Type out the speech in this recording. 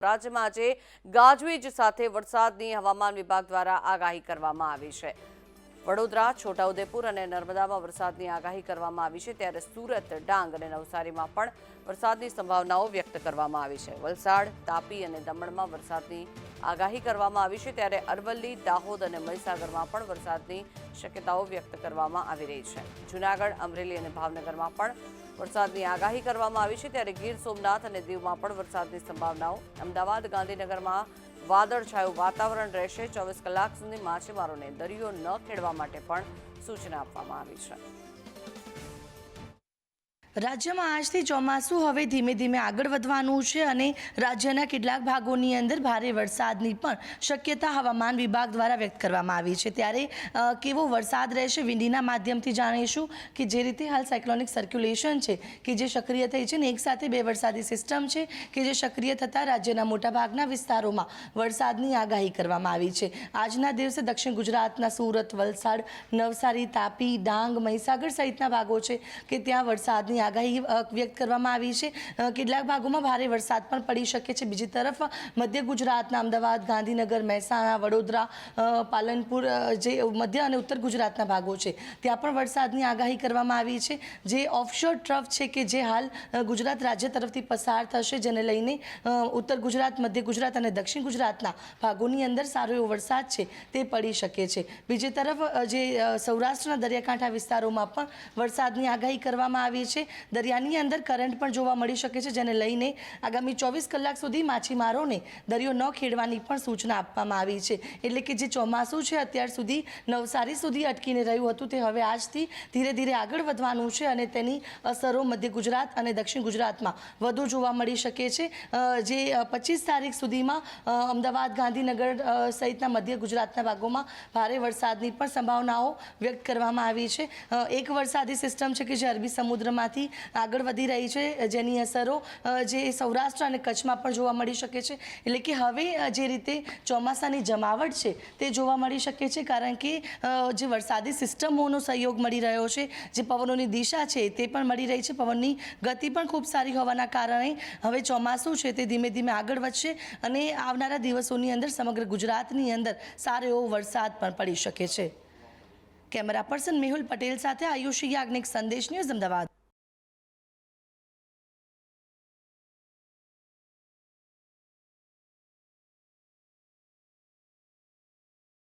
રાજ્યમાં આજે ગાજવીજ સાથે વરસાદની હવામાન વિભાગ દ્વારા આગાહી કરવામાં આવી છે. વડોદરા, છોટાઉદેપુર અને નર્મદામાં વરસાદની આગાહી કરવામાં આવી છે. ત્યારે સુરત, ડાંગ અને નવસારીમાં પણ વરસાદની સંભાવનાઓ વ્યક્ત કરવામાં આવી છે. વલસાડ, તાપી અને દમણમાં વરસાદની આગાહી કરવામાં આવી છે. ત્યારે અરવલ્લી, દાહોદ અને મહીસાગરમાં પણ વરસાદની શક્યતાઓ વ્યક્ત કરવામાં આવી રહી છે. જૂનાગઢ, અમરેલી અને ભાવનગરમાં પણ વરસાદની આગાહી કરવામાં આવી છે. ત્યારે ગીર સોમનાથ અને દીવમાં પણ વરસાદની સંભાવનાઓ. અમદાવાદ, ગાંધીનગરમાં વાદળછાયું વાતાવરણ રહેશે. ચોવીસ કલાક સુધી માછીમારોને દરિયો ન ખેડવા માટે પણ સૂચના આપવામાં આવી છે. રાજ્યમાં આજથી ચોમાસું હવે ધીમે ધીમે આગળ વધવાનું છે અને રાજ્યના કેટલાક ભાગોની અંદર ભારે વરસાદની પણ શક્યતા હવામાન વિભાગ દ્વારા વ્યક્ત કરવામાં આવી છે. ત્યારે કેવો વરસાદ રહેશે વિંડીના માધ્યમથી જાણીશું કે જે રીતે હાલ સાયક્લોનિક સર્ક્યુલેશન છે કે જે સક્રિય થઈ છે ને એક સાથે બે વરસાદી સિસ્ટમ છે કે જે સક્રિય થતાં રાજ્યના મોટાભાગના વિસ્તારોમાં વરસાદની આગાહી કરવામાં આવી છે. આજના દિવસે દક્ષિણ ગુજરાતના સુરત, વલસાડ, નવસારી, તાપી, ડાંગ, મહીસાગર સહિતના ભાગો છે કે ત્યાં વરસાદની આગાહી વ્યક્ત કરવામાં આવી છે. કેટલાક ભાગોમાં ભારે વરસાદ પણ પડી શકે છે. બીજી તરફ, મધ્ય ગુજરાતના અમદાવાદ, ગાંધીનગર, મહેસાણા, વડોદરા પાલનપુર જે મધ્ય અને ઉત્તર ગુજરાતના ભાગો છે, ત્યાં પણ વરસાદની આગાહી કરવામાં આવી છે. જે ઓફશોર ટ્રફ છે કે જે હાલ ગુજરાત રાજ્ય તરફથી પસાર થશે, જેને લઈને ઉત્તર ગુજરાત, મધ્ય ગુજરાત અને દક્ષિણ ગુજરાતના ભાગોની અંદર સારો એવો વરસાદ છે, તે પડી શકે છે. બીજી તરફ જે સૌરાષ્ટ્રના દરિયાકાંઠા વિસ્તારોમાં પણ વરસાદની આગાહી કરવામાં આવી છે. દરિયાની અંદર કરંટ પણ જોવા મળી શકે છે, જેને લઈને આગામી ચોવીસ કલાક સુધી માછીમારોને દરિયો ન ખેડવાની પણ સૂચના આપવામાં આવી છે. એટલે કે જે ચોમાસું છે, અત્યાર સુધી નવસારી સુધી અટકીને રહ્યું હતું, તે હવે આજથી ધીરે ધીરે આગળ વધવાનું છે અને તેની અસરો મધ્ય ગુજરાત અને દક્ષિણ ગુજરાતમાં વધુ જોવા મળી શકે છે. જે પચીસ તારીખ સુધીમાં અમદાવાદ, ગાંધીનગર સહિતના મધ્ય ગુજરાતના ભાગોમાં ભારે વરસાદની પણ સંભાવનાઓ વ્યક્ત કરવામાં આવી છે. એક વરસાદી સિસ્ટમ છે કે જે અરબી સમુદ્રમાંથી આગળ વધી રહી છે, જેની અસરો જે સૌરાષ્ટ્ર અને કચ્છમાં પણ જોવા મળી શકે છે. એટલે કે હવે જે રીતે ચોમાસાની જમાવટ છે, તે જોવા મળી શકે છે, કારણ કે જે વરસાદી સિસ્ટમોનો સહયોગ મળી રહ્યો છે, જે પવનોની દિશા છે, તે પણ મળી રહી છે. પવનની ગતિ પણ ખૂબ સારી હોવાના કારણે હવે ચોમાસું છે, તે ધીમે ધીમે આગળ વધશે અને આવનારા દિવસોની અંદર સમગ્ર ગુજરાતની અંદર સારો એવો વરસાદ પણ પડી શકે છે. કેમેરા પર્સન મેહુલ પટેલ સાથે આયુષી યાજ્ઞિક સંદેશ ન્યૂઝ અમદાવાદ.